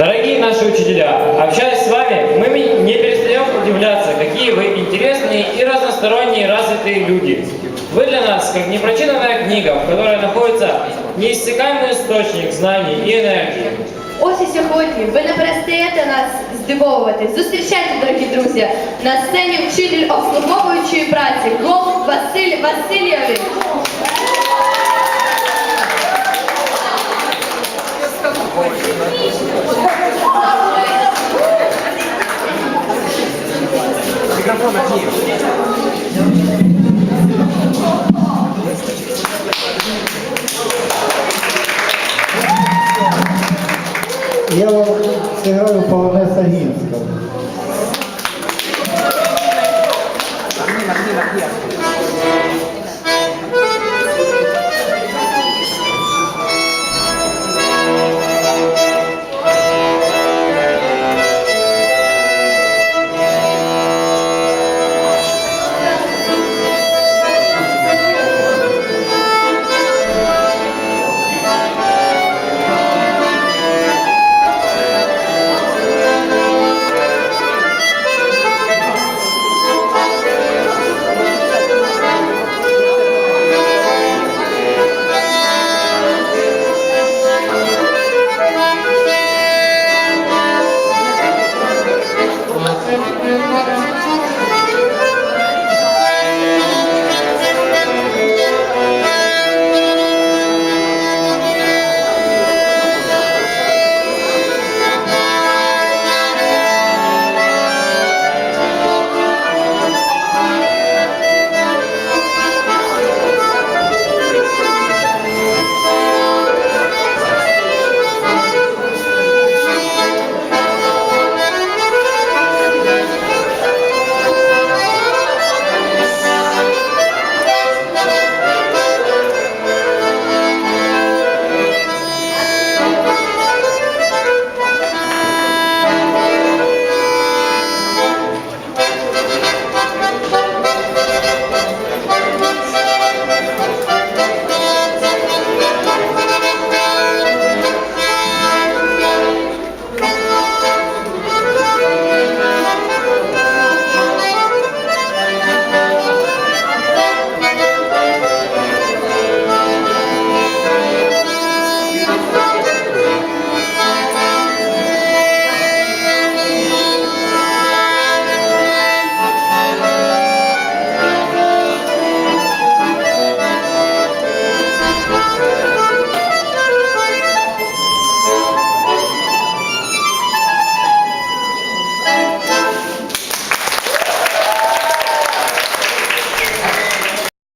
Дорогие наши учителя, общаясь с вами, мы не перестаем удивляться, какие вы интересные и разносторонние развитые люди. Вы для нас как непрочитанная книга, в которой находится неиссякаемый источник знаний и энергии. Ось і сьогодні ви не перестаєте нас здивовувати. Зустрічайте, дорогі друзі, на сцені вчитель обслуговуючої праці Гол Василь Васильович. Я вам сыграю полонез Агинского.